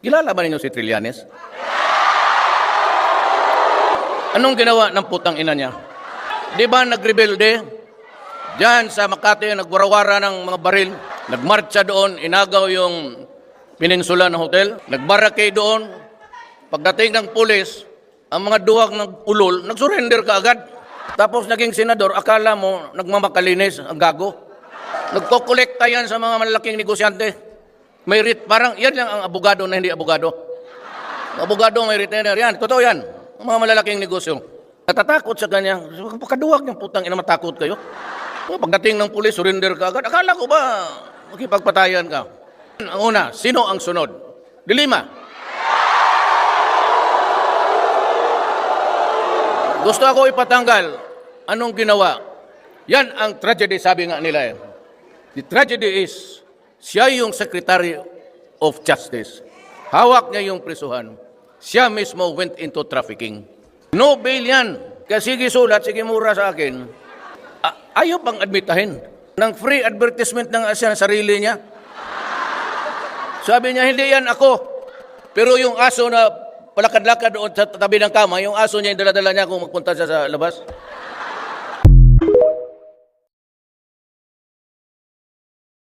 Kilala ba ninyo si Trillanes? Anong ginawa ng putang ina niya? Di ba nagrebelde? Diyan sa Makati, nagwarawara ng mga baril. Nagmarcha doon, inagaw yung peninsula ng hotel. Nagbarake doon. Pagdating ng pulis, ang mga duwag ng ulol, nagsurrender ka agad. Tapos naging senador, akala mo nagmamakalinis, ang gago. Nagkokolekta yan sa mga malalaking negosyante. May rit, parang yan lang ang abogado na hindi abogado. Abogado may retainer yan. Totoo yan. Ang mga malalaking negosyo. Natatakot sa kanya. Pagkaduwag ng putang ina matakot kayo. Pagdating ng pulis, surrender ka agad. Akala ko ba makipagpatayan ka? Ang una, sino ang sunod? Dilima. Gusto ako ipatanggal. Anong ginawa? Yan ang tragedy, sabi nga nila. eh. The tragedy is, siya yung Secretary of Justice. Hawak niya yung prisuhan. Siya mismo went into trafficking. No bail yan. Kaya sige sulat, sige mura sa akin. A- ayaw pang admitahin. Ng free advertisement ng ng sarili niya. Sabi niya, hindi yan ako. Pero yung aso na palakad-lakad doon sa tabi ng kama, yung aso niya yung daladala niya kung magpunta siya sa labas.